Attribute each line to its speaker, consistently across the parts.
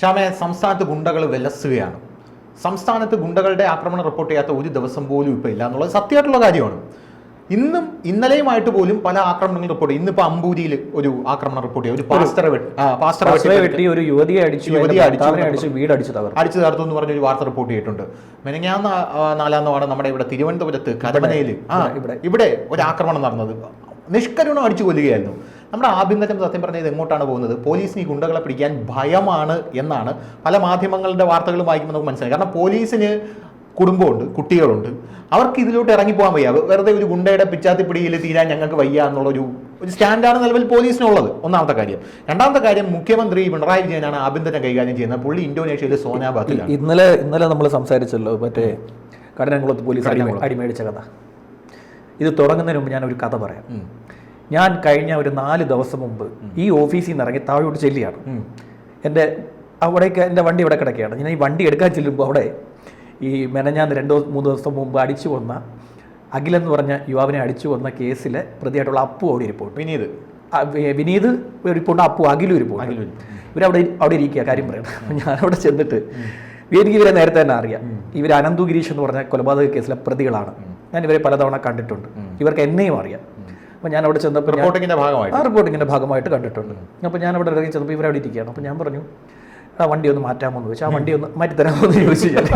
Speaker 1: ഷാമെ സംസ്ഥാനത്ത് ഗുണ്ടകൾ വിലസുകയാണ്. സംസ്ഥാനത്ത് ഗുണ്ടകളുടെ ആക്രമണം റിപ്പോർട്ട് ചെയ്യാത്ത ഒരു ദിവസം പോലും ഇപ്പോൾ ഇല്ല എന്നുള്ളത് സത്യമായിട്ടുള്ള കാര്യമാണ്. ഇന്നും ഇന്നലെയുമായിട്ട് പോലും പല ആക്രമണങ്ങൾ റിപ്പോർട്ട് ചെയ്യും ഇന്നിപ്പോൾ അമ്പൂരിയിൽ ഒരു ആക്രമണം റിപ്പോർട്ട് ചെയ്യും ഒരു പാസ്റ്ററെ വെട്ടി പാസ്റ്ററെ
Speaker 2: ഒരു യുവതിയെ അടിച്ചു
Speaker 1: യുവതിയെ
Speaker 2: അതിന്റെ
Speaker 1: അടിച്ചു
Speaker 2: വീട് അടിച്ചു തകർന്നു
Speaker 1: അടിച്ചു തകർത്തു എന്ന് പറഞ്ഞൊരു വാർത്ത റിപ്പോർട്ട് ചെയ്തിട്ടുണ്ട്. മെനങ്ങാന്ന നാലാം തവണ നമ്മുടെ ഇവിടെ തിരുവനന്തപുരത്ത് കരമനയിൽ ആ
Speaker 2: ഇവിടെ.
Speaker 1: ഇവിടെ ഒരു ആക്രമണം നടന്നത്. നിഷ്കരുണം അടിച്ചു കൊല്ലുകയായിരുന്നു. നമ്മുടെ ആഭ്യന്തരം സത്യം പറഞ്ഞാൽ ഇത് എങ്ങോട്ടാണ് പോകുന്നത്? പോലീസിന് ഈ ഗുണ്ടകളെ പിടിക്കാൻ ഭയമാണ് എന്നാണ് പല മാധ്യമങ്ങളുടെ വാർത്തകളും വായിക്കുമ്പോൾ നമുക്ക് മനസ്സിലായി. കാരണം പോലീസിന് കുടുംബമുണ്ട് കുട്ടികളുണ്ട്. അവർക്ക് ഇതിലോട്ട് ഇറങ്ങിപ്പോകാൻ വയ്യ. വെറുതെ ഒരു ഗുണ്ടയുടെ പിച്ചാത്തിപ്പിടിയിൽ തീരാൻ ഞങ്ങൾക്ക് വയ്യ എന്നുള്ളൊരു ഒരു സ്റ്റാൻഡാണ് നിലവിൽ പോലീസിനുള്ളത്. ഒന്നാമത്തെ കാര്യം. രണ്ടാമത്തെ കാര്യം മുഖ്യമന്ത്രി പിണറായി വിജയനാണ് ആഭ്യന്തരം കൈകാര്യം ചെയ്യുന്നത്. പുള്ളി ഇന്തോനേഷ്യയിലെ സോനാബാത്തിലാണ്
Speaker 2: ഇന്നലെ ഇന്നലെ നമ്മൾ സംസാരിച്ചല്ലോ മറ്റേ കടനംകുളത്ത് പോലീസ് അടി അടിമേടിച്ച കഥ. ഇത് തുടങ്ങുന്നതിന് മുമ്പ് ഞാൻ ഒരു കഥ പറയാം. ഞാൻ കഴിഞ്ഞ ഒരു നാല് ദിവസം മുമ്പ് ഈ ഓഫീസിൽ നിന്ന് ഇറങ്ങി താഴോട്ട് ചെല്ലിയാണ്. എന്റെ അവിടേക്ക് എന്റെ വണ്ടി ഇവിടെ കിടക്കുകയാണ്. ഞാൻ ഈ വണ്ടി എടുക്കാൻ ചെല്ലുമ്പോൾ അവിടെ ഈ മെനഞ്ഞാന്ന് രണ്ടോ മൂന്ന് ദിവസം മുമ്പ് അടിച്ചു കൊന്ന അഖിലെന്ന് പറഞ്ഞ യുവാവിനെ അടിച്ചു കൊന്ന കേസിലെ പ്രതിയായിട്ടുള്ള അപ്പു അവിടെ റിപ്പോർട്ട്
Speaker 1: വിനീത്.
Speaker 2: വിനീത് റിപ്പോർട്ട് അപ്പു അഖിലും
Speaker 1: റിപ്പോർട്ട്
Speaker 2: ഇവരവിടെ അവിടെ ഇരിക്കുക കാര്യം പറയണം. ഞാൻ ഞാനവിടെ ചെന്നിട്ട് എനിക്ക് ഇവരെ നേരത്തെ തന്നെ അറിയാം. ഇവർ അനന്തു ഗിരീഷ് എന്ന് പറഞ്ഞ കൊലപാതക കേസിലെ പ്രതികളാണ്. ഞാൻ ഇവരെ പലതവണ കണ്ടിട്ടുണ്ട്. ഇവർക്ക് എന്നെയും അറിയാം. അപ്പം ഞാൻ അവിടെ ചെന്നപ്പോൾ
Speaker 1: റിപ്പോർട്ടിങ്ങിന്റെ ഭാഗമായിട്ട്.
Speaker 2: ആ റിപ്പോർട്ടിങ്ങിന്റെ ഭാഗമായിട്ട് കണ്ടിട്ടുണ്ട്. അപ്പോൾ ഞാൻ അവിടെ ഇറങ്ങി ചെന്നപ്പോൾ ഇവരവിടെ ഇരിക്കുകയാണ്. അപ്പോൾ ഞാൻ പറഞ്ഞു ആ വണ്ടി ഒന്ന് മാറ്റാമോ എന്ന് ചോദിച്ചു. ആ വണ്ടി ഒന്ന് മാറ്റി തരാമോ എന്ന് ചോദിച്ചു ഞാൻ.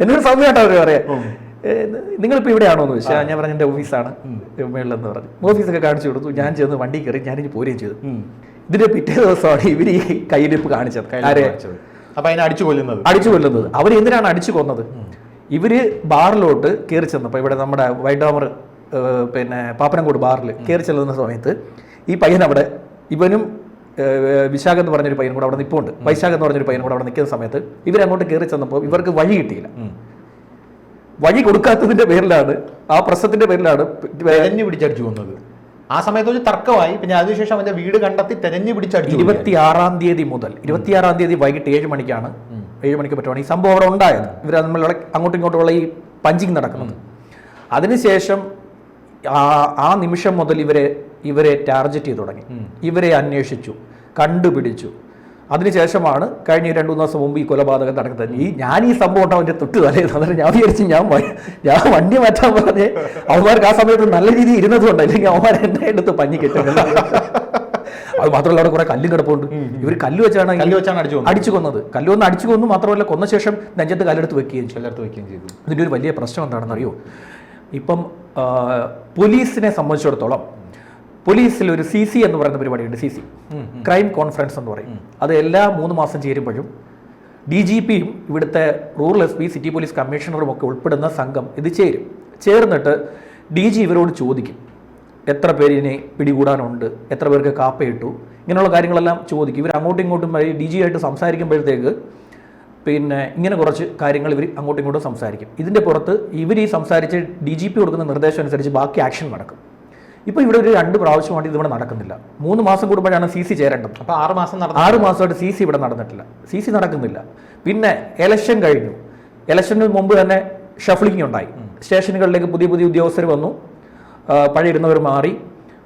Speaker 2: എന്നൊരു സമയമായിട്ട് അവർ പറയാം നിങ്ങളിപ്പോൾ ഇവിടെയാണോ എന്ന് ചോദിച്ചാൽ ഞാൻ പറഞ്ഞു എന്റെ ഓഫീസാണ്. മേളിലെന്ന് പറഞ്ഞു. ഓഫീസൊക്കെ കാണിച്ചു കൊടുത്തു. ഞാൻ ചെന്ന് വണ്ടി കയറി ഞാനിനി പോരുകയും ചെയ്തു. ഇതിന്റെ പിറ്റേ ദിവസമാണ് ഇവർ ഈ കയ്യിലിപ്പ് കാണിച്ചത്.
Speaker 1: അപ്പൊ അതിനെ അടിച്ചു കൊല്ലുന്നത്.
Speaker 2: അടിച്ചു കൊല്ലുന്നത്. അവർ എന്തിനാണ് അടിച്ചു കൊന്നത്? ഇവർ ബാറിലോട്ട് കയറി ചെന്നപ്പോൾ ഇവിടെ നമ്മുടെ വൈഡാമർ പിന്നെ പാപ്പനംകോട് ബാറിൽ കയറി ചെല്ലുന്ന സമയത്ത് ഈ പയ്യൻ അവിടെ ഇവനും വിശാഖ എന്ന് പറഞ്ഞൊരു പയ്യൻ കൂടെ അവിടെ നിൽപ്പുണ്ട് വൈശാഖ എന്ന് പറഞ്ഞൊരു പയ്യൻ കൂടെ അവിടെ നിൽക്കുന്ന സമയത്ത് ഇവരങ്ങോട്ട് കയറി ചെന്നപ്പോൾ ഇവർക്ക് വഴി കിട്ടിയില്ല. വഴി കൊടുക്കാത്തതിന്റെ പേരിലാണ് ആ പ്രശ്നത്തിന്റെ പേരിലാണ്
Speaker 1: തെരഞ്ഞു പിടിച്ചടിച്ചു വന്നത് ആ സമയത്ത് ഒരു തർക്കമായി. പിന്നെ അതിനുശേഷം അവന്റെ വീട് കണ്ടെത്തി തെരഞ്ഞു പിടിച്ചടിച്ചു
Speaker 2: ഇരുപത്തിയാറാം തീയതി മുതൽ ഇരുപത്തിയാറാം തീയതി വൈകിട്ട് ഏഴ് മണിക്കാണ് ഏഴ് മണിക്ക് പറ്റുവാണ് ഈ സംഭവം അവിടെ ഉണ്ടായത്. ഇവർ നമ്മളിവിടെ അങ്ങോട്ടും ഇങ്ങോട്ടുമുള്ള ഈ പഞ്ചിങ് നടക്കുന്നത്. അതിനുശേഷം ആ ആ നിമിഷം മുതൽ ഇവരെ ഇവരെ ടാർജറ്റ് ചെയ്തു തുടങ്ങി. ഇവരെ അന്വേഷിച്ചു കണ്ടുപിടിച്ചു. അതിനുശേഷമാണ് കഴിഞ്ഞ രണ്ട് മൂന്ന് ദിവസം മുമ്പ് ഈ കൊലപാതകം നടക്കുന്നത്. ഈ ഞാൻ ഈ സംഭവം ഉണ്ടാവും എന്റെ തൊട്ട് തലേന്ന് അന്നേരം ഞാൻ വിചാരിച്ചു ഞാൻ ഞാൻ വണ്ടി മാറ്റാൻ പറഞ്ഞ് അവന്മാർക്ക് ആ സമയത്ത് നല്ല രീതിയിൽ ഇരുന്നതുകൊണ്ട് അല്ലെങ്കിൽ അവന്മാർ എന്നെ എടുത്ത് പഞ്ഞി കിട്ടുന്നത് അത് മാത്രമല്ല അവിടെ കുറെ കല്ലും കിടപ്പുണ്ട്. ഇവർ കല്ല് വെച്ചാണ്
Speaker 1: കല്ല് വെച്ചാണ് അടിച്ചു കൊന്നത്.
Speaker 2: അടിച്ചു കൊന്നത്. കല്ല് വന്ന് അടിച്ചു കൊന്നു മാത്രമല്ല കൊന്ന ശേഷം നെഞ്ചത്ത് കല്ലെടുത്ത് വെക്കുകയും ചെയ്തു.
Speaker 1: ചിലർത്ത് വയ്ക്കുകയും ചെയ്തു.
Speaker 2: ഇതിന്റെ ഒരു വലിയ പ്രശ്നം എന്താണെന്നറിയോ? ഇപ്പം പോലീസിനെ സംബന്ധിച്ചിടത്തോളം പോലീസിൽ ഒരു സി സി എന്ന് പറയുന്ന പരിപാടിയുണ്ട് സി സി. ക്രൈം കോൺഫറൻസ് എന്ന് പറയും. അത് എല്ലാ മൂന്ന് മാസം ചേരുമ്പോഴും ഡി ജി പിയും ഇവിടുത്തെ rural S P city police കമ്മീഷണറും ഒക്കെ ഉൾപ്പെടുന്ന സംഘം ഇത് ചേരും. ചേർന്നിട്ട് ഡി ജി ഇവരോട് ചോദിക്കും. എത്ര പേരിനെ പിടികൂടാനുണ്ട് എത്ര പേർക്ക് കാപ്പയിട്ടു ഇങ്ങനെയുള്ള കാര്യങ്ങളെല്ലാം ചോദിക്കും. ഇവർ അങ്ങോട്ടും ഇങ്ങോട്ടും ഡി ജി ആയിട്ട് സംസാരിക്കുമ്പോഴത്തേക്ക് പിന്നെ ഇങ്ങനെ കുറച്ച് കാര്യങ്ങൾ ഇവർ അങ്ങോട്ടും ഇങ്ങോട്ടും സംസാരിക്കും. ഇതിന്റെ പുറത്ത് ഇവർ ഈ സംസാരിച്ച് ഡി ജി പി കൊടുക്കുന്ന നിർദ്ദേശം അനുസരിച്ച് ബാക്കി ആക്ഷൻ നടക്കും. ഇപ്പോൾ ഇവിടെ ഒരു രണ്ട് പ്രാവശ്യം പ്രാവശ്യമായിട്ട് ഇതിവിടെ നടക്കുന്നില്ല. മൂന്ന് മാസം കൂടുമ്പോഴാണ് സി സി ചേരേണ്ടത്
Speaker 1: അപ്പോൾ ആറ് മാസം
Speaker 2: ആറ് മാസമായിട്ട് സി സി ഇവിടെ നടന്നിട്ടില്ല. സി സി നടക്കുന്നില്ല. പിന്നെ എലക്ഷൻ കഴിഞ്ഞു. എലക്ഷന് മുമ്പ് തന്നെ ഷഫ്ലിംഗ് ഉണ്ടായി. സ്റ്റേഷനുകളിലേക്ക് പുതിയ പുതിയ ഉദ്യോഗസ്ഥർ വന്നു. പഴയ ഇരുന്നവർ മാറി.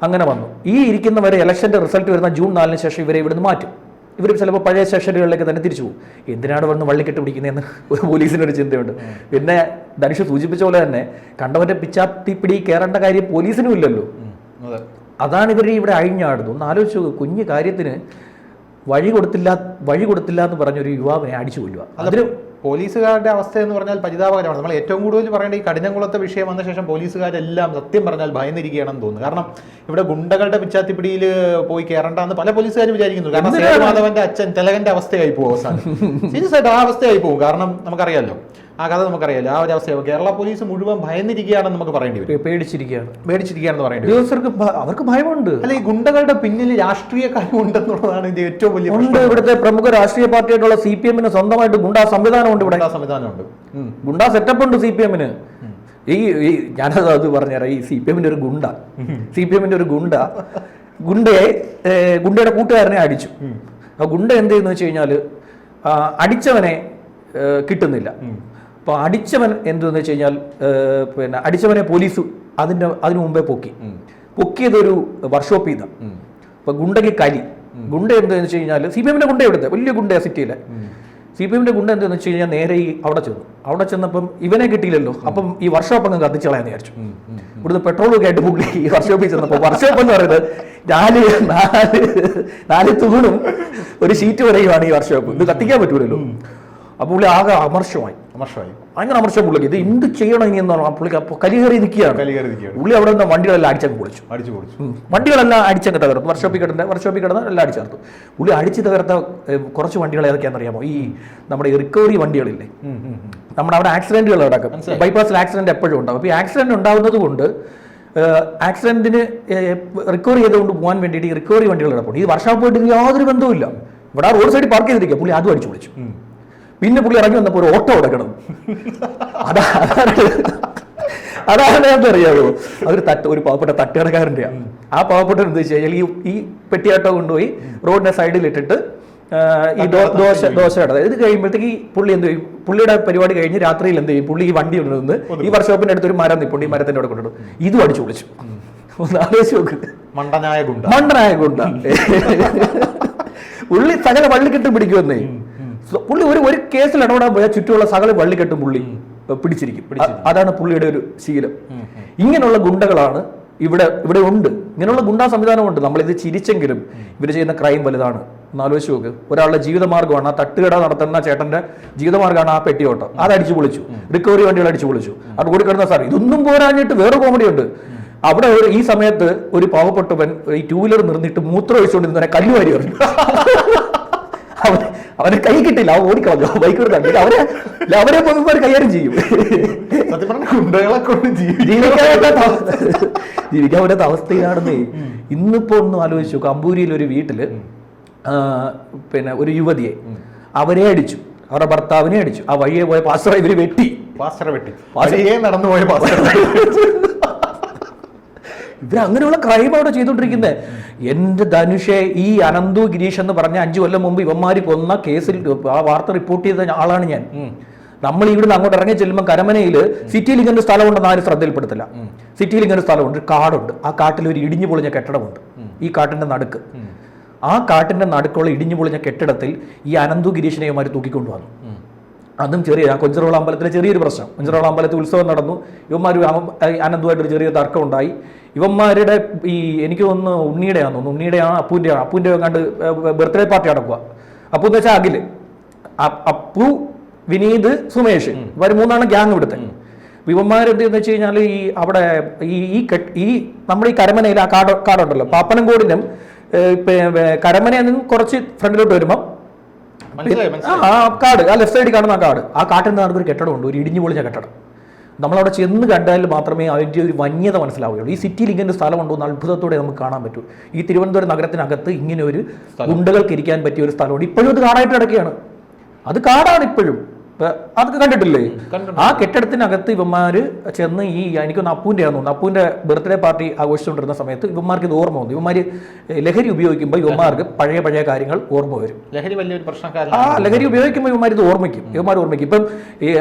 Speaker 2: അങ്ങനെ വന്നു. ഈ ഇരിക്കുന്നവരെ ഇലക്ഷന്റെ റിസൾട്ട് വരുന്ന ജൂൺ നാലിന് ശേഷം ഇവരെ ഇവിടുന്ന് മാറ്റും. ഇവർ ചിലപ്പോൾ പഴയ സ്റ്റേഷനുകളിലേക്ക് തന്നെ തിരിച്ചു പോകും. എന്തിനാണ് വന്ന് വള്ളിക്കെട്ട് പിടിക്കുന്നതെന്ന് ഒരു പോലീസിനൊരു ചിന്തയുണ്ട്. പിന്നെ ധനുഷ് സൂചിപ്പിച്ച പോലെ തന്നെ കണ്ടവന്റെ പിച്ചാത്തിപ്പിടി കയറേണ്ട കാര്യം പോലീസിനും ഇല്ലല്ലോ. അതാണ് ഇവർ ഇവിടെ അഴിഞ്ഞാടുന്നത്. ഒന്ന് ആലോചിച്ചു കുഞ്ഞു കാര്യത്തിന് വഴി കൊടുത്തില്ല വഴി കൊടുത്തില്ല എന്ന് പറഞ്ഞൊരു യുവാവിനെ അടിച്ചു കൊല്ലുക. അതിന്
Speaker 1: പോലീസുകാരുടെ അവസ്ഥ എന്ന് പറഞ്ഞാൽ പരിതാപകരമാണ്. നമ്മൾ ഏറ്റവും കൂടുതൽ പറയേണ്ട ഈ കഠിനകുളത്തെ വിഷയം വന്ന ശേഷം പോലീസുകാരെല്ലാം സത്യം പറഞ്ഞാൽ ഭയന്നിരിക്കുകയാണെന്ന് തോന്നുന്നു. കാരണം ഇവിടെ ഗുണ്ടകളുടെ പിച്ചാത്തിപ്പിടിയിൽ പോയി കയറണ്ടെന്ന് പല പോലീസുകാരും വിചാരിക്കുന്നു. കാരണം സേതുമാധവന്റെ അച്ഛൻ തിലകന്റെ അവസ്ഥയായി പോകും അവസാനം. സീരിയസ് ആയിട്ട് ആ അവസ്ഥയായി പോകും കാരണം നമുക്കറിയാലോ ആ കഥ നമുക്കറിയാലോ. ആ ഒരു അവസ്ഥ കേരള പോലീസ് മുഴുവൻ ഭയന്നിരിക്കുകയാണെന്ന് നമുക്ക് പറയേണ്ടി വരും.
Speaker 2: പേടിച്ചിരിക്കുകയാണ്.
Speaker 1: പേടിച്ചിരിക്കുകയാണെന്ന് പറയേണ്ടി വരും.
Speaker 2: ഉദ്യോഗസ്ഥർക്ക് അവർക്ക് ഭയമുണ്ട്.
Speaker 1: അല്ല ഈ ഗുണ്ടകളുടെ പിന്നിൽ രാഷ്ട്രീയക്കാരും ഉണ്ടെന്നുള്ളതാണ് ഇതിന്റെ ഏറ്റവും വലിയ
Speaker 2: ഉണ്ട് ഇവിടുത്തെ പ്രമുഖ രാഷ്ട്രീയ പാർട്ടിയായിട്ടുള്ള സി പി എമ്മിന് സ്വന്തമായിട്ട് ഗുണ്ടാ സംവിധാനമുണ്ട് ഇവിടെ.
Speaker 1: സംവിധാനമുണ്ട്.
Speaker 2: ഗുണ്ടാ സെറ്റപ്പ് ഉണ്ട് സി പി എമ്മിന് ഈ ഈ ഞാനത് അത് പറഞ്ഞുതരാം. ഈ സി പി എമ്മിന്റെ ഒരു ഗുണ്ട. സി പി എമ്മിന്റെ ഒരു ഗുണ്ട. ഗുണ്ടയെ ഗുണ്ടയുടെ കൂട്ടുകാരനെ അടിച്ചു. ആ ഗുണ്ട എന്ത് ചെയ്യുന്നു വെച്ച് കഴിഞ്ഞാൽ അടിച്ചവനെ കിട്ടുന്നില്ല. അപ്പോൾ അടിച്ചവൻ എന്തെന്ന് വെച്ച് കഴിഞ്ഞാൽ പിന്നെ അടിച്ചവനെ പോലീസ് അതിന്റെ അതിനു മുമ്പേ പൊക്കി. പൊക്കിയതൊരു വർക്ക്ഷോപ്പ്
Speaker 1: ചെയ്ത
Speaker 2: ഇപ്പൊ ഗുണ്ടയ്ക്ക് കലി. ഗുണ്ട എന്താന്ന് വെച്ച് കഴിഞ്ഞാൽ സി പി എമ്മിന്റെ ഗുണ്ട ഇവിടുത്തെ വലിയ ഗുണ്ട സിറ്റിയിലെ. സി പി എമ്മിന്റെ ഗുണ്ട എന്താണെന്ന് വെച്ച് കഴിഞ്ഞാൽ നേരെ ഈ അവിടെ ചെന്നു. അവിടെ ചെന്നപ്പം ഇവനെ കിട്ടിയില്ലല്ലോ. അപ്പം ഈ വർക്ക്ഷോപ്പ് അങ്ങ് കത്തിച്ചളയാന്ന് വിചാരിച്ചു. ഇവിടുന്ന് പെട്രോൾ ഒക്കെ ആയിട്ട് പുള്ളി ഈ വർക്ക്ഷോപ്പിൽ ചെന്നപ്പോൾ വർക്ക്ഷോപ്പ് എന്ന് പറയുന്നത് നാല് നാല് നാല് തൂണും ഒരു ഷീറ്റ് വരെയുമാണ് ഈ വർക്ക്ഷോപ്പ് ഇത് കത്തിക്കാൻ പറ്റൂലല്ലോ. അപ്പോൾ പുള്ളി ആകെ അമർഷമായി.
Speaker 1: അമർഷമായി
Speaker 2: ഭയങ്കര അമർഷം പുള്ളിക്ക്. ഇത് എന്ത് ചെയ്യണം ഇനി എന്ന് പറഞ്ഞാൽ പുള്ളിക്ക് അപ്പോൾ കലിഹറി നിൽക്കുകയാണ്.
Speaker 1: കലികേറി നിൽക്കുകയാണ്.
Speaker 2: പുള്ളി അവിടെ നിന്ന് വണ്ടികളെല്ലാം അടിച്ചങ്ങ് പൊളിച്ചു.
Speaker 1: അടിച്ചു പൊളിച്ചു.
Speaker 2: വണ്ടികളെല്ലാം അടിച്ചങ്ങ് തകർത്തു. വർക്ക്ഷോപ്പിൽ കിടന്ന വർക്ക്ഷോപ്പിൽ കിടന്ന് എല്ലാം അടിച്ചേർത്തു പുള്ളി അടിച്ച് തകർത്ത കുറച്ച് വണ്ടികൾ ഏതൊക്കെയാണെന്ന് അറിയാമോ? ഈ നമ്മുടെ റിക്കവറി വണ്ടികളില്ലേ. നമ്മുടെ അവിടെ ആക്സിഡന്റുകൾ നടക്കും. ബൈപ്പാസിൽ ആക്സിഡന്റ് എപ്പോഴും ഉണ്ടാവും. അപ്പോൾ ഈ ആക്സിഡന്റ് ഉണ്ടാവുന്നത് കൊണ്ട് ആക്സിഡന്റിന് റിക്കവർ ചെയ്തുകൊണ്ട് പോകാൻ വേണ്ടിയിട്ട് ഈ റിക്കവറി വണ്ടികൾ കിടപ്പുണ്ട് ഈ വർഷോപ്പ് പോയിട്ട് യാതൊരു ബന്ധവുമില്ല. ഇവിടെ ആ റോഡ് സൈഡിൽ പാർക്ക് ചെയ്തിരിക്കുക. പുള്ളി അതും അടിച്ചു വിളിച്ചു
Speaker 1: ഉം.
Speaker 2: പിന്നെ പുള്ളി ഇറങ്ങി വന്നപ്പോൾ ഒരു ഓട്ടോ അവിടെ കിടന്നു അതാ അതാണ് അതാണ് എന്താ അറിയാമോ അതൊരു തട്ട് ഒരു പാവപ്പെട്ട തട്ടുകടക്കാരന്റെ ആ. പാവപ്പെട്ട എന്താ വെച്ച് കഴിഞ്ഞാൽ ഈ ഈ പെട്ടിയാട്ടോ കൊണ്ടുപോയി റോഡിന്റെ സൈഡിൽ ഇട്ടിട്ട് ഈ ദോശ ദോശ ഇടുന്നത് ഇത് കഴിയുമ്പോഴത്തേക്ക് ഈ പുള്ളി എന്ത് ചെയ്യും? പുള്ളിയുടെ പരിപാടി കഴിഞ്ഞ് രാത്രിയിൽ എന്ത് ചെയ്യും? പുള്ളി ഈ വണ്ടി കൊണ്ടുവന്ന് ഈ വർക്ക്ഷോപ്പിന്റെ അടുത്ത് ഒരു മരം നിപ്പുണ്ട്. ഈ മരത്തിന്റെ അവിടെ കൊണ്ടിടും ഇതും അടിച്ചു വിളിച്ചു ഒന്ന് ആലോചിച്ച് നോക്ക്.
Speaker 1: മണ്ടനായ ഗുണ്ട.
Speaker 2: മണ്ടനായ ഗുണ്ട. പുള്ളി സകല വള്ളിക്കെട്ട് പിടിക്കുമെന്നേ. പുള്ളി ഒരു ഒരു കേസിൽ ഇടപെടാൻ പോയാൽ ചുറ്റുമുള്ള സകല വള്ളിക്കെട്ടും പുള്ളി പിടിച്ചിരിക്കും. അതാണ് പുള്ളിയുടെ ഒരു ശീലം. ഇങ്ങനെയുള്ള ഗുണ്ടകളാണ് ഇവിടെ ഇവിടെ ഉണ്ട്. ഇങ്ങനെയുള്ള ഗുണ്ടാ സംവിധാനമുണ്ട്. നമ്മളിത് ചിരിച്ചെങ്കിലും ഇവർ ചെയ്യുന്ന ക്രൈം വലുതാണ്. ഒന്ന് ആലോചിച്ച് നോക്ക്. ഒരാളുടെ ജീവിതമാർഗമാണ് ആ തട്ടുകട നടത്തുന്ന ചേട്ടന്റെ ജീവിതമാർഗമാണ് ആ പെട്ടിയോട്ടം. അത് അടിച്ചു പൊളിച്ചു. റിക്കവറി വണ്ടികൾ അടിച്ചു പൊളിച്ചു. അത് കൂടി കിടന്ന സാർ. ഇതൊന്നും പോരാഞ്ഞിട്ട് വേറെ കോമഡി ഉണ്ട്. അവിടെ ഒരു ഈ സമയത്ത് ഒരു പാവപ്പെട്ടവൻ ഈ ടൂ വീലർ നിർന്നിട്ട് മൂത്രം ഒഴിച്ചുകൊണ്ടിരുന്നവനെ കല്ലുവാരി എറിഞ്ഞു. അവന് കൈ കിട്ടില്ല അവൻ ഓടിക്കളഞ്ഞു. ബൈക്ക് കൊടുക്കാൻ അവരെ അവരെ പൊതുവാർ കൈകാര്യം ചെയ്യും.
Speaker 1: സത്യം പറഞ്ഞ കൊണ്ട് ജീവി
Speaker 2: ജീവിക്കാൻ പറ്റാത്ത അവസ്ഥ. അവസ്ഥയിലാണെന്നേ. ഇന്നിപ്പോ ഒന്ന് ആലോചിച്ചു കമ്പൂരിയിൽ ഒരു വീട്ടിൽ പിന്നെ ഒരു യുവതിയെ അവരെ അടിച്ചു. അവരുടെ ഭർത്താവിനെ അടിച്ചു. ആ വഴിയെ പോയ പാസ്റ്റർ ഇവർ വെട്ടി.
Speaker 1: പാസ്റ്റർ വെട്ടി. നടന്നു പോയ പാസ്റ്റർ.
Speaker 2: ഇവർ അങ്ങനെയുള്ള ക്രൈം അവിടെ ചെയ്തുകൊണ്ടിരിക്കുന്നത് എന്റെ ധനുഷെ ഈ അനന്തു ഗിരീഷ് എന്ന് പറഞ്ഞ അഞ്ചു കൊല്ലം മുമ്പ് ഇവന്മാര് കൊന്ന കേസിൽ ആ വാർത്ത റിപ്പോർട്ട് ചെയ്ത ആളാണ് ഞാൻ. നമ്മൾ ഇവിടുന്ന് അങ്ങോട്ട് ഇറങ്ങി ചെല്ലുമ്പോൾ കരമനയിൽ സിറ്റിയിൽ ഇങ്ങനെ ഒരു സ്ഥലമുണ്ടെന്ന് ആരും ശ്രദ്ധയിൽപ്പെടുത്തില്ല. സിറ്റിയിൽ ഇങ്ങനെ ഒരു സ്ഥലമുണ്ട് ഒരു കാടുണ്ട്. ആ കാട്ടിൽ ഒരു ഇടിഞ്ഞു പൊളിഞ്ഞ കെട്ടിടമുണ്ട്. ഈ കാട്ടിന്റെ നടുക്ക്. ആ കാട്ടിന്റെ നടുക്കുള്ള ഇടിഞ്ഞു പൊളിഞ്ഞ കെട്ടിടത്തിൽ ഈ അനന്തു ഗിരീഷിനെ ഇവന്മാർ തൂക്കിക്കൊണ്ടുവന്നു അതും ചെറിയ കൊഞ്ചറോള അമ്പലത്തിലെ ചെറിയൊരു പ്രശ്നം. കൊഞ്ചറോള അമ്പലത്തിൽ ഉത്സവം നടന്നു. ഇവന്മാർ അനന്തമായിട്ടൊരു ചെറിയ തർക്കം ഉണ്ടായി ഇവന്മാരുടെ ഈ എനിക്ക് തോന്നുന്നു ഉണ്ണിയുടെ ആണെന്ന് തോന്നുന്നു. ഉണ്ണിയുടെ ആ അപ്പൂന്റെ അപ്പൂന്റെ കണ്ട് ബർത്ത്ഡേ പാർട്ടി അടക്കുക അപ്പു എന്ന് വെച്ചാൽ അഖിൽ. അപ്പു വിനീത് സുമേഷ്. ഇവർ മൂന്നാണ് ഗ്യാങ് ഇവിടുത്തെ. എന്ത് ചെയ്യുന്ന വെച്ച് കഴിഞ്ഞാൽ ഈ അവിടെ ഈ ഈ കെട്ട് ഈ നമ്മുടെ ഈ കരമനയിൽ ആ കാട് കാടുണ്ടല്ലോ. പാപ്പനംകോടിനും കരമനയിൽ നിന്നും കുറച്ച് ഫ്രണ്ടിലോട്ട്
Speaker 1: വരുമ്പം
Speaker 2: ആ കാട് ആ ലെഫ്റ്റ് സൈഡിൽ കാണുന്ന ആ കാട്. ആ കാട്ടിന്റെ നടുക്ക് ഒരു കെട്ടിടമുണ്ട് ഒരു ഇടിഞ്ഞു പൊളിച്ച കെട്ടിടം. നമ്മളവിടെ ചെന്ന് കണ്ടാൽ മാത്രമേ അതിന്റെ ഒരു വന്യത മനസ്സിലാവുകയുള്ളൂ. ഈ സിറ്റിയിൽ ഇങ്ങനെ ഒരു സ്ഥലമുണ്ടോ എന്ന് അത്ഭുതത്തോടെ നമുക്ക് കാണാൻ പറ്റും. ഈ തിരുവനന്തപുരം നഗരത്തിനകത്ത് ഇങ്ങനെ ഒരു ഗുണ്ടകൾക്ക് ഇരിക്കാൻ പറ്റിയ ഒരു സ്ഥലമുണ്ട്. ഇപ്പോഴും അത് കാടായിട്ട് കിടക്കുകയാണ്. അത് കാടാണ് ഇപ്പോഴും. ഇപ്പൊ അതൊക്കെ കണ്ടിട്ടില്ലേ. ആ കെട്ടിടത്തിനകത്ത് ഇവന്മാര് ചെന്ന് ഈ എനിക്കൊന്ന് അപ്പൂന്റെ ആണെന്ന് തോന്നുന്നു. അപ്പൂന്റെ ബർത്ത്ഡേ പാർട്ടി ആഘോഷിച്ചുകൊണ്ടിരുന്ന സമയത്ത് ഇവന്മാർക്ക് ഇത് ഓർമ്മ വന്നു. ഇവന്മാര് ലഹരി ഉപയോഗിക്കുമ്പോൾ ഇവന്മാർക്ക് പഴയ പഴയ കാര്യങ്ങൾ ഓർമ്മ വരും.
Speaker 1: ലഹരി വലിയൊരു
Speaker 2: ആ ലഹരി ഉപയോഗിക്കുമ്പോൾ ഇവന്മാർ ഇത് ഓർമ്മിക്കും. ഇവന്മാർ ഓർമ്മിക്കും. ഇപ്പം ഈ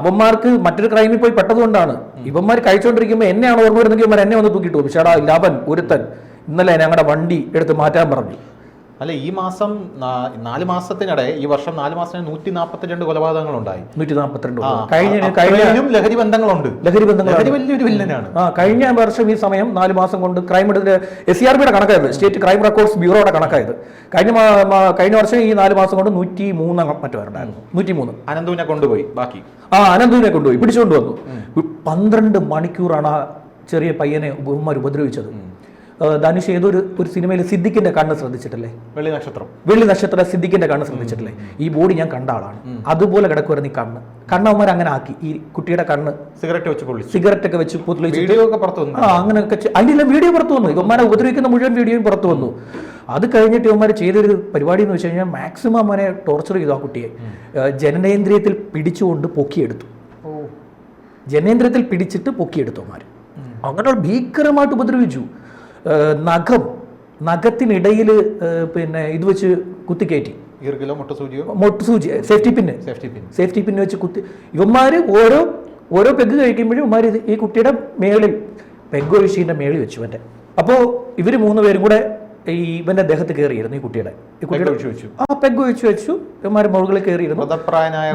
Speaker 2: അവന്മാർക്ക് മറ്റൊരു ക്രൈമിൽ പോയി പെട്ടതുകൊണ്ടാണ് ഇവന്മാർ കഴിച്ചുകൊണ്ടിരിക്കുമ്പോൾ എന്നെയാണ് ഓർമ്മ വരുന്നെങ്കിൽ ഇവന്മാർ എന്നെ വന്ന് തൂക്കിയിട്ട് പോകും. പക്ഷേടാ ലവൻ ഒരുത്തൻ. ഇന്നലെ ഞങ്ങളുടെ വണ്ടി എടുത്ത് മാറ്റാൻ പറഞ്ഞു.
Speaker 1: അല്ല ഈ മാസം നാല് മാസത്തിനിടെ ഈ വർഷം നാല് മാസത്തിന് നൂറ്റി നാൽപ്പത്തിരണ്ട് കൊലപാതകങ്ങൾ ഉണ്ടായി
Speaker 2: നൂറ്റി നാൽപ്പത്തിരണ്ട് കഴിഞ്ഞ
Speaker 1: ലഹരി ബന്ധങ്ങളുണ്ട്.
Speaker 2: ലഹരി ബന്ധങ്ങൾ
Speaker 1: ലഹരി വലിയൊരു വില്ലനാണ്.
Speaker 2: ആ കഴിഞ്ഞ വർഷം ഈ സമയം നാല് മാസം കൊണ്ട് ക്രൈം എടുത്ത് എസ് സി ആർ ബിയുടെ കണക്കായത് സ്റ്റേറ്റ് ക്രൈം റെക്കോർഡ്സ് ബ്യൂറോയുടെ കണക്കായത്. കഴിഞ്ഞ കഴിഞ്ഞ വർഷം ഈ നാല് മാസം കൊണ്ട് നൂറ്റി മൂന്ന് മറ്റു പേരുണ്ടായിരുന്നു നൂറ്റി മൂന്ന്
Speaker 1: അനന്തുവിനെ കൊണ്ടുപോയി. ബാക്കി.
Speaker 2: ആ അനന്തുവിനെ കൊണ്ടുപോയി. പിടിച്ചുകൊണ്ട് വന്നു പന്ത്രണ്ട് മണിക്കൂറാണ് ആ ചെറിയ പയ്യനെ ഉപമാർ ഉപദ്രവിച്ചത്. ധനുഷ് ഏതൊരു ഒരു സിനിമയിൽ സിദ്ദിഖിന്റെ കണ്ണ് ശ്രദ്ധിച്ചിട്ടില്ലേ?
Speaker 1: വെള്ളി നക്ഷത്രം.
Speaker 2: വെള്ളി നക്ഷത്ര സിദ്ദിഖിന്റെ കണ്ണ് ശ്രദ്ധിച്ചിട്ടില്ലേ? ഈ ബോഡി ഞാൻ കണ്ട ആളാണ്. അതുപോലെ കിടക്കുമായിരുന്നു ഈ കണ്ണ്. കണ്ണവന്മാർ അങ്ങനെ ആക്കി. ഈ കുട്ടിയുടെ കണ്ണ്
Speaker 1: സിഗരറ്റ് വെച്ച് പൊള്ളി
Speaker 2: സിഗരറ്റ് ഒക്കെ വെച്ച്
Speaker 1: വീഡിയോ ഒക്കെ പുറത്തു വന്നു.
Speaker 2: ആ അങ്ങനെയൊക്കെ അതിന്റെ എല്ലാം വീഡിയോ പുറത്തു വന്നു. ഇവന്മാരെ ഉപദ്രവിക്കുന്ന മുഴുവൻ വീഡിയോയും പുറത്തു വന്നു. അത് കഴിഞ്ഞിട്ട് ഇവന്മാർ ചെയ്തൊരു പരിപാടി എന്ന് വെച്ച് കഴിഞ്ഞാൽ മാക്സിമം അവനെ ടോർച്ചർ ചെയ്തു ആ കുട്ടിയെ. ജനനേന്ദ്രിയത്തിൽ പിടിച്ചുകൊണ്ട് പൊക്കിയെടുത്തു. ജനേന്ദ്രിയത്തിൽ പിടിച്ചിട്ട് പൊക്കിയെടുത്തു അവന്മാർ അങ്ങനെ ഭീകരമായിട്ട് ഉപദ്രവിച്ചു. നഖം നഖത്തിനിടയിൽ പിന്നെ ഇത് വെച്ച് കുത്തിക്കയറ്റി.
Speaker 1: ഈർക്കിലോ മുട്ടസൂചിയോ
Speaker 2: മൊട്ട് സൂചി safety pin
Speaker 1: safety pin
Speaker 2: safety pin വെച്ച് കുത്തി. ഇവന്മാര് ഓരോ ഓരോ പെഗ് കഴിക്കുമ്പോഴും ഇവന്മാർ ഇത് ഈ കുട്ടിയുടെ മേളിൽ പെഗ് ഒഴിച്ചിന്റെ മേളിൽ വെച്ചു എന്റെ അപ്പോൾ ഇവർ മൂന്ന് പേരും കൂടെ ഈ ഇവന്റെ ദേഹത്ത് കയറിയിരുന്നു ഈ കുട്ടിയുടെ. ഈ കുട്ടിയുടെ
Speaker 1: വെച്ചു.
Speaker 2: ആ പെഗ് ഒഴിച്ചു വെച്ചു. ഇവന്മാര് മുകളിൽ കയറിയിരുന്നു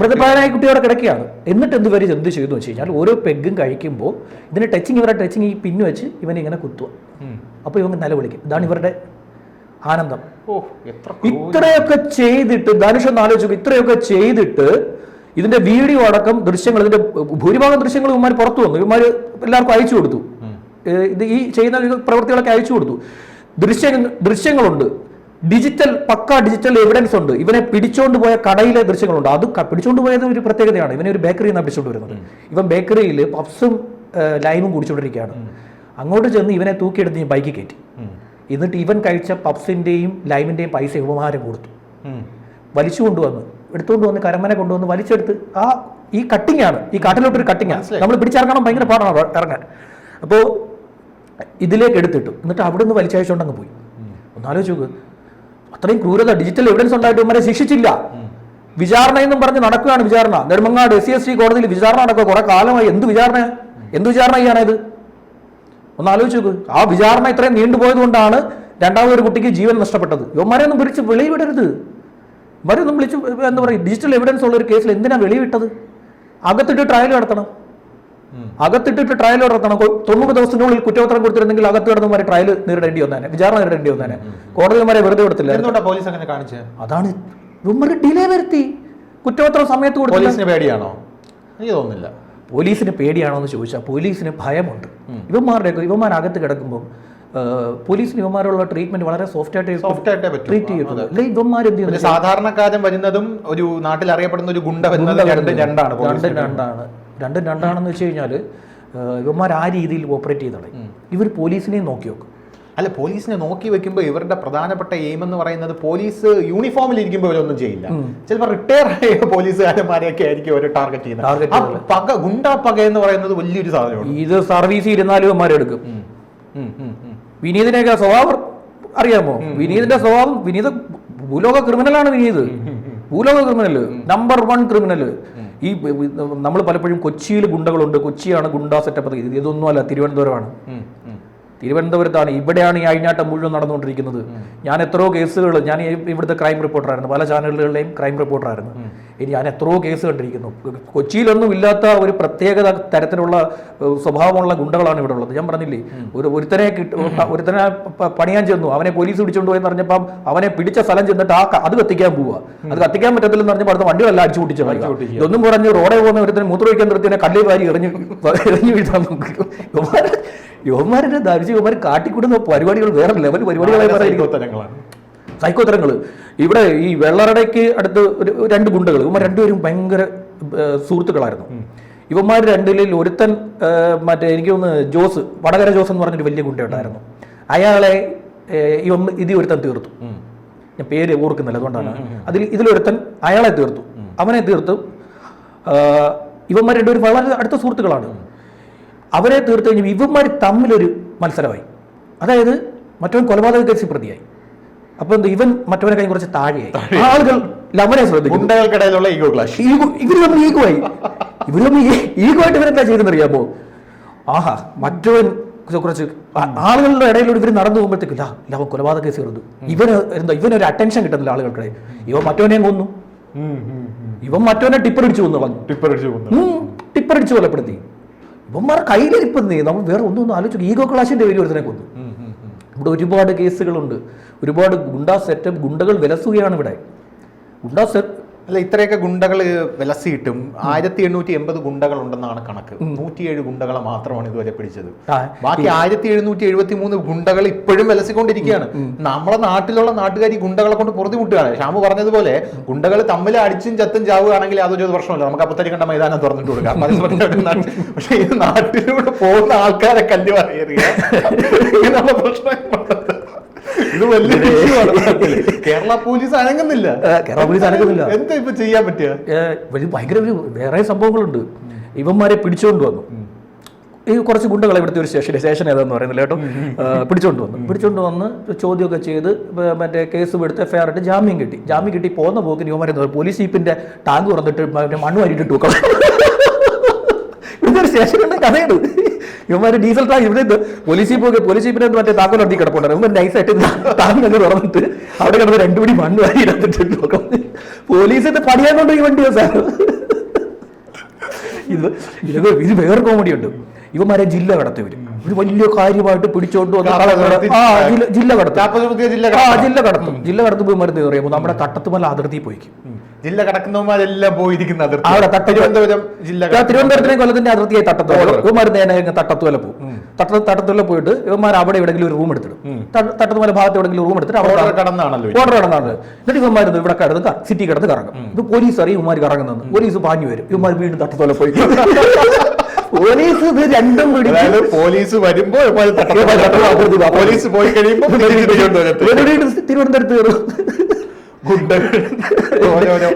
Speaker 2: മൃതപ്രായനായ കുട്ടിയോടെ കിടക്കുകയാണ്. എന്നിട്ട് എന്ത് വരെ എന്ത് ചെയ്തു വെച്ച് കഴിഞ്ഞാൽ ഓരോ പെഗും കഴിക്കുമ്പോൾ ഇതിന് ടച്ചിങ് ഇവരുടെ ടച്ചിങ് ഈ പിന്നു വെച്ച് ഇവനെ ഇങ്ങനെ കുത്തുക. അപ്പോൾ ഇവൻ നിലവിളിക്കും ഇതാണ് ഇവരുടെ ആനന്ദം. ഇത്രയൊക്കെ ചെയ്തിട്ട് ധനുഷ് ഒന്ന് ആലോചിച്ചു ഇത്രയൊക്കെ ചെയ്തിട്ട് ഇതിന്റെ വീഡിയോ അടക്കം ദൃശ്യങ്ങൾ ഇതിന്റെ ഭൂരിഭാഗം ദൃശ്യങ്ങൾ ഇവന്മാർ പുറത്തു വന്നു. ഇവന്മാർ എല്ലാവർക്കും അയച്ചു കൊടുത്തു. ഇത് ഈ ചെയ്യുന്ന പ്രവൃത്തികളൊക്കെ അയച്ചു കൊടുത്തു. ദൃശ്യ ദൃശ്യങ്ങളുണ്ട്. ഡിജിറ്റൽ പക്ക ഡിജിറ്റൽ എവിഡൻസ് ഉണ്ട്. ഇവനെ പിടിച്ചോണ്ട് പോയ കടയിലെ ദൃശ്യങ്ങളുണ്ട്. അത് പിടിച്ചോണ്ട് പോയത് ഒരു പ്രത്യേകതയാണ്. ഇവനെ ഒരു ബേക്കറിയിൽ നിന്നാണ് പിടിച്ചോണ്ട് വരുന്നത്. ഇവൻ ബേക്കറിയിൽ പഫ്സും ലൈമും കുടിച്ചുകൊണ്ടിരിക്കുകയാണ് അങ്ങോട്ട് ചെന്ന് ഇവനെ തൂക്കിയെടുത്ത് ഞാൻ ബൈക്കിൽ കയറ്റി. എന്നിട്ട് ഇവൻ കഴിച്ച പപ്സിന്റെയും ലൈമിന്റെയും പൈസ ഉപമാരം കൊടുത്തു. വലിച്ചു കൊണ്ടുവന്ന് എടുത്തുകൊണ്ട് വന്ന് കരമനെ കൊണ്ടുവന്ന് വലിച്ചെടുത്ത് ആ ഈ കട്ടിംഗ് ആണ്. ഈ കാട്ടിലോട്ടൊരു കട്ടിംഗ് ആണ്. നമ്മൾ പിടിച്ചിറങ്ങണം ഭയങ്കര പാടാണ് ഇറങ്ങാൻ. അപ്പോൾ ഇതിലേക്ക് എടുത്തിട്ടു. എന്നിട്ട് അവിടെ നിന്ന് വലിച്ചയച്ചുകൊണ്ടങ്ങ് പോയി. ഒന്നാലോചിച്ച് നോക്ക്. അത്രയും ക്രൂരത ഡിജിറ്റൽ എവിഡൻസ് ഉണ്ടായിട്ട് ഇവരെ ശിക്ഷിച്ചില്ല. വിചാരണ എന്നും പറഞ്ഞ് നടക്കുകയാണ് വിചാരണ. Nedumangad S C S T കോടതിയിൽ വിചാരണ നടക്കുക. കുറെ കാലമായി. എന്ത് വിചാരണ എന്ത് വിചാരണ ചെയ്യാനായത് ഒന്ന് ആലോചിച്ച് നോക്ക്. ആ വിചാരണ ഇത്രയും നീണ്ടുപോയത് കൊണ്ടാണ് രണ്ടാമതൊരു കുട്ടിക്ക് ജീവൻ നഷ്ടപ്പെട്ടത്. യോമാരെ ഒന്നും വിളിച്ച് വെളിവിടരുത് ഇവരൊന്നും വിളിച്ച് എന്താ പറയുക ഡിജിറ്റൽ എവിഡൻസ് ഉള്ള ഒരു കേസിൽ എന്തിനാണ് വെളിവിട്ടത് അകത്തിട്ട് ട്രയൽ നടത്തണം. അകത്തിട്ടിട്ട് ട്രയൽ നടത്തണം. തൊണ്ണൂറ് ദിവസത്തിനുള്ളിൽ കുറ്റപത്രം കൊടുത്തിരുന്നെങ്കിൽ അകത്ത് കിടന്നുമാരെ ട്രയൽ നേരിടേണ്ടി വന്നേനെ. വിചാരണ നേരിടേണ്ടി വന്നേനെ. കോടതിമാരെ വെറുതെ കൊടുത്തില്ല
Speaker 1: പോലീസ് അങ്ങനെ കാണിച്ചത്
Speaker 2: അതാണ് ഡിലേ വരുത്തി. കുറ്റപത്രം സമയത്ത് കൊടുത്തില്ല.
Speaker 1: പോലീസിന് പേടിയാണോ? എനിക്ക് തോന്നുന്നില്ല.
Speaker 2: പോലീസിന് പേടിയാണോ എന്ന് ചോദിച്ചാൽ പോലീസിന് ഭയമുണ്ട്. ഇവന്മാരുടെയൊക്കെ ഇവന്മാരകത്ത് കിടക്കുമ്പോൾ പോലീസിന് ഇവന്മാരുള്ള ട്രീറ്റ്മെന്റ് വളരെ സോഫ്റ്റ് ആയിട്ട്
Speaker 1: സോഫ്റ്റ് ആയിട്ട്
Speaker 2: ട്രീറ്റ് ചെയ്യുന്നത് അല്ലെ ഇവന്മാർ എന്ത്
Speaker 1: ഒരു
Speaker 2: ചെയ്യുന്നു
Speaker 1: സാധാരണക്കാരൻ വരുന്നതും ഒരു നാട്ടിൽ അറിയപ്പെടുന്ന ഒരു ഗുണ്ട വരുന്നത് രണ്ടും രണ്ടാണ്
Speaker 2: രണ്ടും രണ്ടാണ്. രണ്ടും രണ്ടാണെന്ന് വെച്ച് കഴിഞ്ഞാൽ ഇവന്മാർ ആ രീതിയിൽ ഓപ്പറേറ്റ് ചെയ്തോളെ ഇവർ പോലീസിനെയും നോക്കി നോക്കും
Speaker 1: അല്ല പോലീസിനെ നോക്കി വെക്കുമ്പോൾ ഇവരുടെ പ്രധാനപ്പെട്ട എയിം എന്ന് പറയുന്നത് പോലീസ് യൂണിഫോമിൽ ഇരിക്കുമ്പോൾ ഇവരൊന്നും ചെയ്യില്ല. ചിലപ്പോൾ റിട്ടയർ ആയ പോലീസുകാരന്മാരെയൊക്കെ ആയിരിക്കും അവർ ടാർഗറ്റ് ചെയ്യുന്നത്. പക ഗുണ്ട പക എന്ന് പറയുന്നത് വലിയൊരു സാധനമാണ്.
Speaker 2: ഇത് സർവീസ് ഇരുന്നാലും
Speaker 1: ഉം. വിനീതിനെയൊക്കെ
Speaker 2: സ്വഭാവം അറിയാമോ? വിനീതിന്റെ സ്വഭാവം വിനീത് ഭൂലോക ക്രിമിനലാണ് വിനീത്. ഭൂലോക ക്രിമിനൽ നമ്പർ വൺ ക്രിമിനൽ ഈ നമ്മൾ പലപ്പോഴും കൊച്ചിയിൽ ഗുണ്ടകളുണ്ട്. കൊച്ചിയാണ് ഗുണ്ടാ സെറ്റപ്പ് ഇതൊന്നും അല്ല തിരുവനന്തപുരമാണ്. തിരുവനന്തപുരത്താണ്. ഇവിടെയാണ് ഈ അഴിഞ്ഞാട്ടം മുഴുവൻ നടന്നുകൊണ്ടിരിക്കുന്നത്. ഞാൻ എത്രയോ കേസുകൾ ഞാൻ ഇവിടുത്തെ ക്രൈം റിപ്പോർട്ടറായിരുന്നു പല ചാനലുകളിലെയും ക്രൈം റിപ്പോർട്ടറായിരുന്നു ഇനി ഞാൻ എത്രയോ കേസ് കണ്ടിരിക്കുന്നു. കൊച്ചിയിലൊന്നും ഇല്ലാത്ത ഒരു പ്രത്യേക തരത്തിലുള്ള സ്വഭാവമുള്ള ഗുണ്ടകളാണ് ഇവിടെ ഉള്ളത്. ഞാൻ പറഞ്ഞില്ലേ ഒരു ഒരുത്തനെ കിട്ട ഒരുത്തനെ പണിയാൻ ചെന്നു. അവനെ പോലീസ് പിടിച്ചുകൊണ്ട് പോയെന്ന് പറഞ്ഞപ്പം അവനെ പിടിച്ച സ്ഥലം ചെന്നിട്ട് ആ അത് കത്തിക്കാൻ പോവുക അത് കത്തിക്കാൻ പറ്റത്തില്ലെന്ന് പറഞ്ഞപ്പോൾ അടുത്ത വണ്ടികളെല്ലാം അടിച്ചു പൊട്ടിച്ചു. ഇതൊന്നും പറഞ്ഞ് റോഡേ പോകുന്ന ഒരുത്തനെ മൂത്രമൊഴിക്കാൻ നിർത്തിയെ കള്ളി വാരി എറിഞ്ഞു എറിഞ്ഞു വീഴ്ത്താൻ നോക്കും. യുവന്മാരുടെ ധരിച്ച് യുവന്മാർ കാട്ടിക്കൂടുന്ന പരിപാടികൾ വേറെ ലെവൽ പരിപാടികളായി പറയുന്നത് സൈക്കോത്തരങ്ങൾ ഇവിടെ ഈ വെള്ളറടയ്ക്ക് അടുത്ത് ഒരു രണ്ട് ഗുണ്ടകൾ ഇവന്മാർ രണ്ടുപേരും ഭയങ്കര സുഹൃത്തുക്കളായിരുന്നു. ഇവന്മാർ രണ്ടിലിൽ ഒരുത്തൻ മറ്റേ എനിക്ക് തോന്നുന്നു ജോസ് വടകര ജോസ് എന്ന് പറഞ്ഞൊരു വലിയ ഗുണ്ട ഉണ്ടായിരുന്നു അയാളെ ഇവ ഇവൻ ഇതിൽ ഒരുത്തൻ തീർത്തു. ഞാൻ പേര് ഓർക്കുന്നില്ല അതുകൊണ്ടാണ്. അതിൽ ഇതിലൊരുത്തൻ അയാളെ തീർത്തു. അവനെ തീർത്തു. ഇവന്മാർ രണ്ടുപേരും വളരെ അടുത്ത സുഹൃത്തുക്കളാണ്. അവരെ തീർത്തു കഴിഞ്ഞ് ഇവന്മാർ തമ്മിലൊരു മത്സരമായി. അതായത് മറ്റവൻ കൊലപാതക കേസിൽ പ്രതിയായി. അപ്പൊ എന്ത് ഇവൻ മറ്റവനെ കഴിഞ്ഞ് കുറച്ച് താഴെയായി. ആളുകൾ ലവനെ ശ്രദ്ധിക്കും
Speaker 1: ഈഗോ ക്ലാഷ്.
Speaker 2: ഈഗോ ഇവർ നമ്മൾ ഈഗോ ആയി. ഇവർ നമ്മൾ ഈഗോ ആയിട്ട് ഇവരെന്താ ചെയ്തെന്നറിയാമോ ആഹാ മറ്റവൻ കുറച്ച് ആളുകളുടെ ഇടയിലൂടെ ഇവർ നടന്നു പോകുമ്പോഴത്തേക്ക് ഇല്ല അവൻ കൊലപാതക കേസ് കയറുന്നു ഇവന് എന്താ ഇവനൊരു അറ്റൻഷൻ കിട്ടുന്നില്ല ആളുകൾക്കിടയിൽ. ഇവ മറ്റവനെയും കൊന്നു. ഇവൻ മറ്റവനെ ടിപ്പർ അടിച്ചു കൊന്നു
Speaker 1: ടിപ്പർ അടിച്ചു കൊന്നു.
Speaker 2: ടിപ്പർ അടിച്ചു കൊലപ്പെടുത്തി. ഇവന്മാർ കയ്യിലിരിപ്പന്നേ നമ്മൾ വേറെ ഒന്നും ഒന്നും ആലോചിച്ചു ഈഗോ ക്ലാഷിന്റെ പേര് ഒരുത്തനെ കൊന്നു. ഇവിടെ ഒരുപാട് കേസുകളുണ്ട്. ഒരുപാട് ഗുണ്ടാ സെറ്റപ്പ് ഗുണ്ടകൾ വിലസുകയാണ് ഇവിടെ. ഗുണ്ടാ സെറ്റ്
Speaker 1: അല്ല ഇത്രയൊക്കെ ഗുണ്ടകൾ വിലസിയിട്ടും ആയിരത്തി എണ്ണൂറ്റി എൺപത് ഗുണ്ടകൾ ഉണ്ടെന്നാണ് കണക്ക് നൂറ്റിയേഴ് ഗുണ്ടകളെ മാത്രമാണ് ഇതുവരെ പിടിച്ചത്. ബാക്കി ആയിരത്തി എഴുന്നൂറ്റി എഴുപത്തി മൂന്ന് ഗുണ്ടകൾ ഇപ്പോഴും വിലസിക്കൊണ്ടിരിക്കുകയാണ്. നമ്മളെ നാട്ടിലുള്ള നാട്ടുകാരി ഈ ഗുണ്ടകളെ കൊണ്ട് പുറത്തു പൊറുതിമുട്ടുകയാണ്. ഷാമു പറഞ്ഞതുപോലെ ഗുണ്ടകൾ തമ്മിൽ അടിച്ചും ചത്തും ചാവുകയാണെങ്കിൽ അതൊരു പ്രശ്നമില്ല നമുക്ക് അപ്പത്തരി കണ്ട മൈതാനം തുറന്നിട്ട് കൊടുക്കാം. പക്ഷേ ഈ നാട്ടിലൂടെ പോകുന്ന ആൾക്കാരെ കല്ല് പറയുക ഇങ്ങനെയുള്ള പ്രശ്നങ്ങളുണ്ട് ഇത് വലിയ. കേരള പോലീസ് അനങ്ങുന്നില്ല.
Speaker 2: കേരള പോലീസ് അനങ്ങുന്നില്ല.
Speaker 1: എന്താ ഇപ്പൊ ചെയ്യാൻ പറ്റുക?
Speaker 2: വലിയ ഭയങ്കര ഒരു വേറെ സംഭവങ്ങളുണ്ട്. ഇവന്മാരെ പിടിച്ചുകൊണ്ട് വന്നു. ഈ കുറച്ച് ഗുണ്ടകളെ ഇവിടുത്തെ ഒരു സ്റ്റേഷൻ സ്റ്റേഷൻ ഏതാന്ന് പറയുന്നില്ല കേട്ടോ. പിടിച്ചോണ്ട് വന്നു. പിടിച്ചോണ്ട് വന്ന് ചോദ്യമൊക്കെ ചെയ്ത് മറ്റേ കേസ് എടുത്ത് എഫ്ഐആർ ഇട്ട് ജാമ്യം കിട്ടി. ജാമ്യം കിട്ടി പോകുന്ന പോക്കിന് ഇവന്മാരെ പോലീസ് ജീപ്പിന്റെ ടാങ്ക് തുറന്നിട്ട് മണ്ണ് വാരിയിട്ട് തൂക്കണം ഇവിടുത്തെ ഒരു സ്റ്റേഷനുണ്ട് കഥയുണ്ട് ഇവന്മാര് ഡീസൽ ടാങ്ക് ഇവിടെ പോലീസിൽ ഒക്കെ പോലീസ് ജീപ്പിന് മറ്റേ താക്കോൽ നടത്തി കിടപ്പുണ്ടായിരുന്നു ഇവന്മാർ നൈസായിട്ട് ടാങ്ക് അങ്ങ് തുറന്നിട്ട് അവിടെ കിടന്ന് രണ്ടു പിടി മണ്ണ് വാരി ഇടത്തിട്ട് പോലീസ് ഇത് പണിയാൻ കൊണ്ടുപോയി വണ്ടി സാർ ഇത് ഇത് വേറെ കോമഡി ഉണ്ട്. ഇവന്മാരെ ജില്ല കടത്തി വരും. ഒരു വലിയ കാര്യമായിട്ട് പിടിച്ചോണ്ട് വന്ന ആ ജില്ല കടത്തും.
Speaker 1: ജില്ല കടത്തും.
Speaker 2: ജില്ല കടത്തും. ജില്ല കടത്തുമ്പോൾ എന്ത് പറയുമ്പോൾ നമ്മുടെ തട്ടത്തുമല അതിർത്തി പോയിക്കും
Speaker 1: ജില്ല കടക്കുന്നവന്മാരെല്ലാം പോയിരിക്കുന്ന അതിർത്തി. തിരുവനന്തപുരം ജില്ല
Speaker 2: തിരുവനന്തപുരത്തിനെ കൊല്ലത്തിന്റെ അതിർത്തിയായി തട്ടത്തുവല ഇവന്മാർ നേരെ അങ്ങ് തട്ടത്തുവല പോകും തട്ട തട്ടത്തുള്ള പോയിട്ട് ഇവന്മാർ അവിടെ എവിടെങ്കിലും ഒരു റൂം എടുത്തിടും. തട്ടത്തുമല ഭാഗത്ത് എവിടെങ്കിലും റൂം എടുത്തിട്ട് അവിടെ
Speaker 1: കടന്നാണല്ലോ
Speaker 2: ഓർഡർ കടന്നാണ്. എന്നിട്ട് ഇവന്മാർ ഇവിടെ കിടന്ന് സിറ്റി കിടന്ന് കറങ്ങും. ഇത് പോലീസ് അറിയും ഇവന്മാർ കറങ്ങുന്നത് പോലീസ് പാഞ്ഞു വരും. ഇവന്മാർ വീണ്ടും തട്ടത്തോല പോയി. പോലീസ് ഇത് രണ്ടും പിടിച്ചു
Speaker 1: പോലീസ് വരുമ്പോ. പോലീസ് പോയി കഴിയുമ്പോൾ തിരുവനന്തപുരത്ത്.
Speaker 2: കയറും.
Speaker 1: ഓരോരോ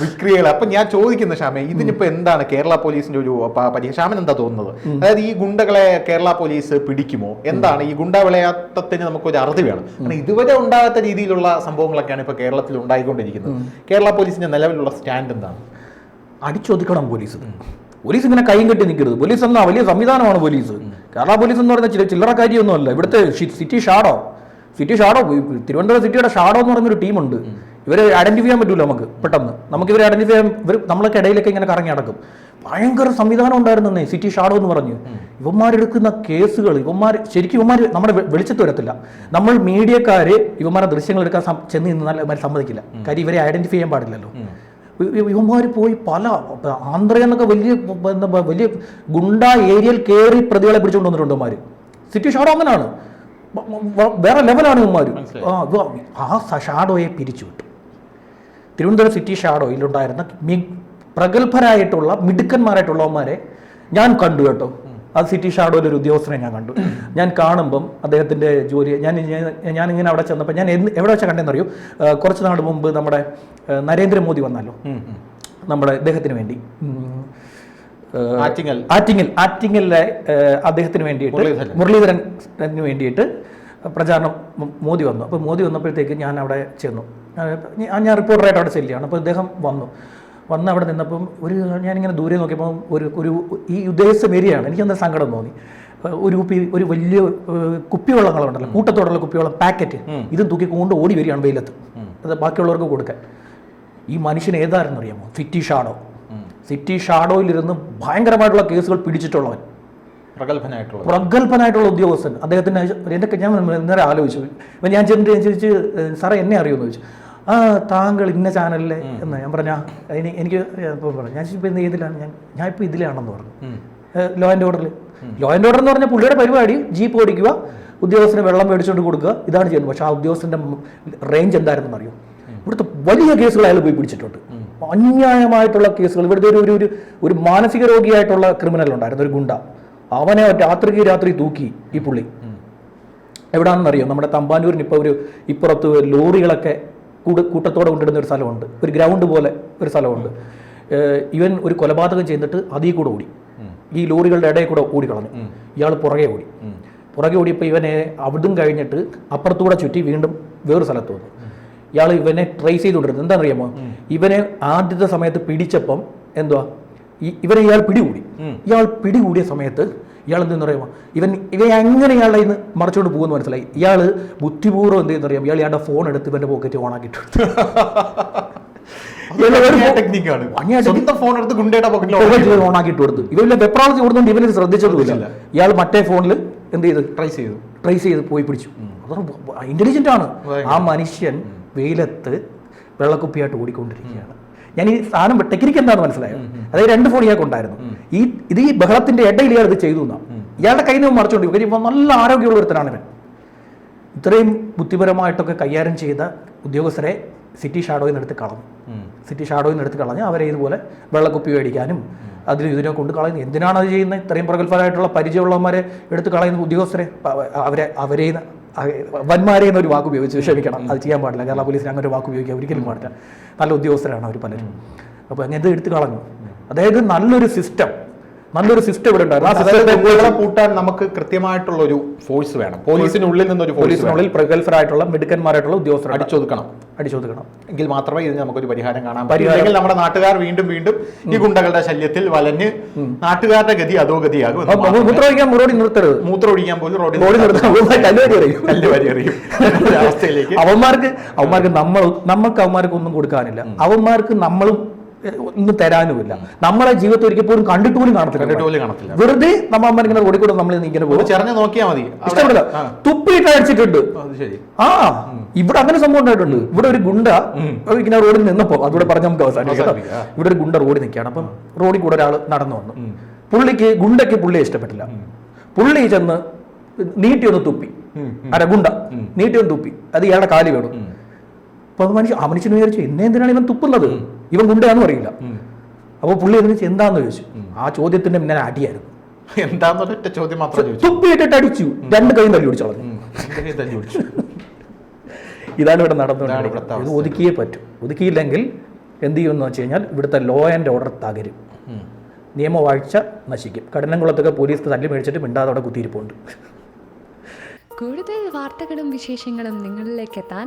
Speaker 1: വിക്രിയകൾ. അപ്പൊ ഞാൻ ചോദിക്കുന്ന ശ്യാമേ ഇതിനിപ്പോ എന്താണ് കേരള പോലീസിന്റെ ഒരു പ- പരിഹാരം ശ്യാമൻ എന്താ തോന്നുന്നത്? അതായത് ഈ ഗുണ്ടകളെ കേരള പോലീസ് പിടിക്കുമോ? എന്താണ്? ഈ ഗുണ്ട നമുക്ക് ഒരു അറുതി വേണം. കാരണം ഇതുവരെ ഉണ്ടാകാത്ത രീതിയിലുള്ള സംഭവങ്ങളൊക്കെയാണ് ഇപ്പൊ കേരളത്തിൽ ഉണ്ടായിക്കൊണ്ടിരിക്കുന്നത്. കേരള പോലീസിന്റെ നിലവിലുള്ള സ്റ്റാൻഡ് എന്താണ്?
Speaker 2: അടിച്ചൊതുക്കണം പോലീസ്. പോലീസ് ഇങ്ങനെ കൈ കെട്ടി നിൽക്കരുത്. പോലീസ് എന്നാൽ വലിയ സംവിധാനമാണ് പോലീസ്. കേരള പോലീസ് എന്ന് പറയുന്ന ചില ചില്ലറ കാര്യമൊന്നുമല്ല. ഇവിടുത്തെ city shadow. City shadow Thiruvananthapuram സിറ്റിയുടെ ഷാഡോ എന്ന് പറയുന്നൊരു ടീമുണ്ട്. ഇവരെ ഐഡന്റിഫൈ ചെയ്യാൻ പറ്റൂല നമുക്ക് പെട്ടെന്ന്. നമുക്ക് ഇവരെ ഐഡന്റിഫൈ ചെയ്യാൻ ഇവർ നമ്മളൊക്കെ ഇടയിലൊക്കെ ഇങ്ങനെ കറങ്ങി നടക്കും. ഭയങ്കര സംവിധാനം ഉണ്ടായിരുന്നേ സിറ്റി ഷാഡോ എന്ന് പറഞ്ഞു. ഇവന്മാരെടുക്കുന്ന കേസുകൾ ഇവന്മാർ ശരിക്കും ഇവന്മാർ നമ്മുടെ വെളിച്ചത്ത് വരത്തില്ല. നമ്മൾ മീഡിയക്കാര് ഇവന്മാരെ ദൃശ്യങ്ങൾ എടുക്കാൻ ചെന്ന് നിന്നാൽ ഇവന്മാർ സമ്മതിക്കില്ല. കാര്യം ഇവരെ ഐഡന്റിഫൈ ചെയ്യാൻ പാടില്ലല്ലോ. ഇവന്മാർ പോയി പല ആന്ധ്ര എന്നൊക്കെ വലിയ എന്താ വലിയ ഗുണ്ട ഏരിയയിൽ കയറി പ്രതികളെ പിടിച്ചുകൊണ്ട് വന്നിട്ടുണ്ട് ഇവന്മാർ സിറ്റി ഷാഡോ അങ്ങനെയാണ് വേറെ ലെവലാണ് ഇവന്മാർ ആ ഷാഡോയെ പിരിച്ചുവിട്ടു തിരുവനന്തപുരം സിറ്റി ഷാഡോയിലുണ്ടായിരുന്ന പ്രഗത്ഭരായിട്ടുള്ള മിടുക്കന്മാരായിട്ടുള്ളവന്മാരെ ഞാൻ കണ്ടു കേട്ടോ. അത് സിറ്റി ഷാഡോയിൽ ഒരു ഉദ്യോഗസ്ഥനെ ഞാൻ കണ്ടു. ഞാൻ കാണുമ്പം അദ്ദേഹത്തിന്റെ ജോലി ഞാൻ ഞാൻ- ഇങ്ങനെ അവിടെ ചെന്നപ്പോൾ ഞാൻ എന്ന് എവിടെ വെച്ചാൽ കണ്ടെന്നറിയോ? കുറച്ച് നാൾ മുമ്പ് നമ്മുടെ നരേന്ദ്രമോദി വന്നല്ലോ. നമ്മുടെ ഇദ്ദേഹത്തിന് വേണ്ടി.
Speaker 1: ആറ്റിങ്ങൽ.
Speaker 2: ആറ്റിങ്ങൽ ആറ്റിങ്ങലിലെ അദ്ദേഹത്തിന് വേണ്ടിയിട്ട്
Speaker 1: മുരളീധരൻ.
Speaker 2: മുരളീധരന് വേണ്ടിയിട്ട് പ്രചാരണം മോദി വന്നു. അപ്പോൾ മോദി വന്നപ്പോഴത്തേക്ക് ഞാൻ അവിടെ ചെന്നു. ഞാൻ ഞാൻ റിപ്പോർട്ടറായിട്ട് അവിടെ ചെല്ലുകയാണ്. അപ്പോൾ അദ്ദേഹം വന്നു. വന്ന് അവിടെ നിന്നപ്പം ഒരു ഞാനിങ്ങനെ ദൂരെ നോക്കിയപ്പോൾ ഒരു ഒരു ഈ ഉദ്ദേശം ഏരിയയാണ് എനിക്കെന്താ സങ്കടം തോന്നി. ഒരു കുപ്പി ഒരു വലിയ കുപ്പിവെള്ളങ്ങളുണ്ടല്ലോ കൂട്ടത്തോടുള്ള കുപ്പിവെള്ളം പാക്കറ്റ്. ഇതും തൂക്കി കൊണ്ട് ഓടി വരികയാണ് വെയിലത്ത്. അത് ബാക്കിയുള്ളവർക്ക് കൊടുക്കാൻ. ഈ മനുഷ്യൻ ഏതായിരുന്നു അറിയാമോ? City shadow. സിറ്റി ഷാഡോയിലിരുന്ന് ഭയങ്കരമായിട്ടുള്ള കേസുകൾ പിടിച്ചിട്ടുള്ളവൻ.
Speaker 1: പ്രഗത്ഭനായിട്ടുള്ളത്
Speaker 2: പ്രഗത്ഭനായിട്ടുള്ള ഉദ്യോഗസ്ഥൻ. അദ്ദേഹത്തിന് എന്തൊക്കെ ഞാൻ നേരെ ആലോചിച്ചു. ഞാൻ ചെന്നിട്ട് ചോദിച്ചു ചോദിച്ച് "ഏഹ് സാറേ എന്നെ അറിയുമെന്ന് ചോദിച്ചു. ആ താങ്കൾ ഇന്ന ചാനലിലെ എന്ന് ഞാൻ പറഞ്ഞ എനിക്ക് ഇപ്പം പറഞ്ഞു. ഞാൻ ഇപ്പം ഏതിലാണ് ഞാൻ ഞാൻ ഇപ്പോൾ ഇതിലാണെന്ന് പറഞ്ഞു. ലോ ആൻഡ് ഓർഡറിൽ ലോ. ആൻഡ് ഓർഡർ എന്ന് പറഞ്ഞാൽ പുള്ളിയുടെ പരിപാടി ജീപ്പ് ഓടിക്കുക ഉദ്യോഗസ്ഥന് വെള്ളം മേടിച്ചുകൊണ്ട് കൊടുക്കുക ഇതാണ് ചെയ്യുന്നത്. പക്ഷേ ആ ഉദ്യോഗസ്ഥന്റെ റേഞ്ച് എന്തായിരുന്നെന്ന് അറിയോ? ഇവിടുത്തെ വലിയ കേസുകൾ അയാൾ പോയി പിടിച്ചിട്ടുണ്ട്. അന്യായമായിട്ടുള്ള കേസുകൾ. ഇവിടുത്തെ ഒരു ഒരു- ഒരു ഒരു മാനസിക രോഗിയായിട്ടുള്ള ക്രിമിനൽ ഉണ്ടായിരുന്നു ഒരു ഗുണ്ട. അവനെ രാത്രിക്ക് രാത്രി തൂക്കി ഈ പുള്ളി. എവിടാണെന്നറിയോ? നമ്മുടെ തമ്പാനൂരിന് ഇപ്പോൾ ഒരു ഇപ്പുറത്ത് ലോറികളൊക്കെ കൂട് കൂട്ടത്തോടെ കൊണ്ടിടുന്ന ഒരു സ്ഥലമുണ്ട്. ഒരു ഗ്രൗണ്ട് പോലെ ഒരു സ്ഥലമുണ്ട്. ഇവൻ ഒരു കൊലപാതകം ചെയ്തിട്ട് അതിൽ കൂടെ ഓടി. ഈ ലോറികളുടെ ഇടയിൽ കൂടെ ഓടിക്കളഞ്ഞു. ഇയാൾ പുറകെ ഓടി. പുറകെ ഓടിയപ്പോൾ ഇവനെ അവിടും കഴിഞ്ഞിട്ട് അപ്പുറത്തൂടെ ചുറ്റി വീണ്ടും വേറൊരു സ്ഥലത്ത് വന്നു. ഇയാൾ ഇവനെ ട്രേസ് ചെയ്തുകൊണ്ടിരുന്നത് എന്താണെന്നറിയാമോ? ഇവനെ ആദ്യത്തെ സമയത്ത് പിടിച്ചപ്പം എന്തുവാ? ഇവനെ ഇയാൾ പിടികൂടി. ഇയാൾ പിടികൂടിയ സമയത്ത് ഇയാൾ എന്തെന്ന് പറയുമോ ഇവൻ ഇവ എങ്ങനെ ഇയാളെ ഇന്ന് മറച്ചുകൊണ്ട് പോകുമെന്ന് മനസ്സിലായി. ഇയാൾ ബുദ്ധിപൂർവം എന്ത് ചെയ്യുന്നറിയാം ഇയാൾ ഇയാളുടെ ഫോൺ എടുത്ത് ഇവന്റെ പോക്കറ്റ് ഓൺ ആക്കിയിട്ടു
Speaker 1: ടെക്നിക്കാണ് ഫോൺ എടുത്ത് ഗുണ്ടയുടെ പോക്കറ്റിൽ
Speaker 2: ആക്കിയിട്ട് കൊടുത്തു. ഇവന്റെ വെപ്രാളത്തിൽ കൊടുത്തുകൊണ്ട് ഇവന് ശ്രദ്ധിച്ചതുമില്ല. ഇയാൾ മറ്റേ ഫോണിൽ എന്ത് ചെയ്ത്?
Speaker 1: ട്രൈ ചെയ്തു.
Speaker 2: ട്രൈ ചെയ്ത് പോയി പിടിച്ചു. ഇന്റലിജന്റ് ആണ്. ആ മനുഷ്യൻ വെയിലത്ത് വെള്ളക്കുപ്പിയായിട്ട് ഓടിക്കൊണ്ടിരിക്കുകയാണ്. ഞാൻ ഈ സാധനം ടെക്നിക്ക് എന്താണെന്ന് മനസ്സിലായത് അതായത് രണ്ട് ഫോൺ ഇയാൾക്ക് ഉണ്ടായിരുന്നു. ഈ ഇത് ഈ ബഹളത്തിന്റെ ഇടയിൽ ഇയാൾ ഇത് ചെയ്തു എന്നാ. ഇയാളുടെ കയ്യിൽ നിന്ന് മറിച്ചുകൊണ്ട് ഇവൻ നല്ല ആരോഗ്യമുള്ള ഒരുത്തനാണ് ഇവൻ. ഇത്രയും ബുദ്ധിപരമായിട്ടൊക്കെ കൈകാര്യം ചെയ്ത ഉദ്യോഗസ്ഥരെ സിറ്റി ഷാഡോയിൽ നിന്ന് എടുത്ത് കളഞ്ഞു. സിറ്റി ഷാഡോയിൽ നിന്ന് എടുത്ത് കളഞ്ഞ് അവരെ ഇതുപോലെ വെള്ളക്കുപ്പി മേടിക്കാനും അതിന് ഇതിനെ കൊണ്ട് കളയുന്നത്. എന്തിനാണ് അത് ചെയ്യുന്നത്? ഇത്രയും പ്രഗത്ഭരായിട്ടുള്ള പരിചയമുള്ളവന്മാരെ എടുത്ത് കളയുന്ന ഉദ്യോഗസ്ഥരെ അവരെ അവരെ വന്മാരെ എന്നൊരു വാക്ക് ഉപയോഗിച്ച് ക്ഷമിക്കണം. അത് ചെയ്യാൻ പാടില്ല. കേരള പോലീസിന് അങ്ങനെ ഒരു വാക്ക് ഉപയോഗിക്കാൻ ഒരിക്കലും പാടില്ല. നല്ല ഉദ്യോഗസ്ഥരാണ് അവർ പലരും. അപ്പോൾ അങ്ങനെ എടുത്തു കളഞ്ഞു. അതായത് നല്ലൊരു സിസ്റ്റം നല്ലൊരു സിസ്റ്റം ഇവിടെ ഉണ്ടായിരുന്നു. ആ സിസ്റ്റത്തെ
Speaker 1: പൂട്ടാൻ നമുക്ക് കൃത്യമായിട്ടുള്ള ഒരു ഫോഴ്സ് വേണം പോലീസിനുള്ളിൽ നിന്ന് ഒരു
Speaker 2: പോലീസിനുള്ളിൽ പ്രഗത്ഭരായിട്ടുള്ള മിടുക്കന്മാരായിട്ടുള്ള ഉദ്യോഗസ്ഥർ
Speaker 1: അടിച്ചൊതുക്കണം.
Speaker 2: അടിച്ചൊതുക്കണം.
Speaker 1: എങ്കിൽ മാത്രമേ ഇതിന് നമുക്കൊരു പരിഹാരം കാണാൻ പറ്റൂ. അല്ലെങ്കിൽ നമ്മുടെ നാട്ടുകാർ വീണ്ടും വീണ്ടും ഈ ഗുണ്ടകളുടെ ശല്യത്തിൽ വലഞ്ഞ് നാട്ടുകാരുടെ ഗതി അതോ ഗതിയാകും മാത്രമേ.
Speaker 2: മൂത്രമൊഴിക്കാൻ റോഡിൽ നിർത്തരുത്.
Speaker 1: മൂത്രമൊഴിക്കാൻ പോലും റോഡിൽ
Speaker 2: റോഡിൽ
Speaker 1: അവസ്ഥയിലേക്ക്
Speaker 2: അവന്മാർക്ക് അവന്മാർക്ക് നമ്മൾ നമുക്ക് അവന്മാർക്ക് ഒന്നും കൊടുക്കാനില്ല. അവന്മാർക്ക് നമ്മളും ഒന്നും തരാനുമില്ല. നമ്മളെ ജീവിതത്തിൽ ഒരിക്കൽ പോലും കണ്ടിട്ട് പോലും കാണത്തില്ല. വെറുതെ നമ്മ അമ്മ ഇങ്ങനെ ഓടിക്കൂടെ കൂടെ നമ്മൾ ഇങ്ങനെ പോകും
Speaker 1: ചെറഞ്ഞ് നോക്കിയാൽ മതി.
Speaker 2: ഇഷ്ടപ്പെടില്ല. തുപ്പിയിട്ട് അടിച്ചിട്ടുണ്ട്. ആ ഇവിടെ അങ്ങനെ സംഭവം ഉണ്ടായിട്ടുണ്ട്. ഇവിടെ ഒരു ഗുണ്ട ഇങ്ങനെ റോഡിൽ നിന്നപ്പോ അതുകൂടെ പറഞ്ഞ നമുക്ക്
Speaker 1: അവസാനിക്കാം.
Speaker 2: ഇവിടെ ഒരു ഗുണ്ട റോഡിൽ നിൽക്കുകയാണ്. അപ്പം റോഡിൽ കൂടെ ഒരാൾ നടന്നു വന്നു. പുള്ളിക്ക് ഗുണ്ടയ്ക്ക് പുള്ളിയെ ഇഷ്ടപ്പെട്ടില്ല. പുള്ളി ചെന്ന് നീട്ടി ഒന്ന് തുപ്പി. അര ഗുണ്ട. നീട്ടി ഒന്ന് തുപ്പി. അത് ഇയാളുടെ കാലി വേണം. അപ്പൊ അത് മനുഷ്യ ആ മനുഷ്യന് വിചാരിച്ചു എന്നെ എന്തിനാണ് ഇവൻ തുപ്പുന്നത് ഇവൻ ഗുണ്ടയാണെന്ന് അറിയില്ല. അപ്പൊ പുള്ളി അതിന് വെച്ച് എന്താന്ന് ചോദിച്ചു? ആ ചോദ്യത്തിന്റെ പിന്നെ അടിയായിരുന്നു.
Speaker 1: എന്താന്നൊരൊറ്റ ചോദ്യം മാത്രം ചോദിച്ചു.
Speaker 2: തുപ്പിയിട്ടിട്ട് അടിച്ചു. രണ്ട് കൈയും തല്ലി പിടിച്ചു കളഞ്ഞു. ഇതാണ് ഇവിടെ
Speaker 1: നടന്നു
Speaker 2: നടന്നുകൊണ്ടിരിക്കുന്നത് ഇത് ഒതുക്കിയേ പറ്റും. ഒതുക്കിയില്ലെങ്കിൽ എന്ത് ചെയ്യുമെന്ന് വെച്ച് കഴിഞ്ഞാൽ ഇവിടുത്തെ ലോ ആൻഡ് ഓർഡർ തകരും. നിയമവാഴ്ച നശിക്കും. കഠിനംകുളത്തൊക്കെ പോലീസ് തല്ലി മേടിച്ചിട്ട് മിണ്ടാതെ അവിടെ കുത്തിയിരിപ്പുണ്ട്.
Speaker 3: കൂടുതൽ വാർത്തകളും വിശേഷങ്ങളും നിങ്ങളിലേക്ക് എത്താൻ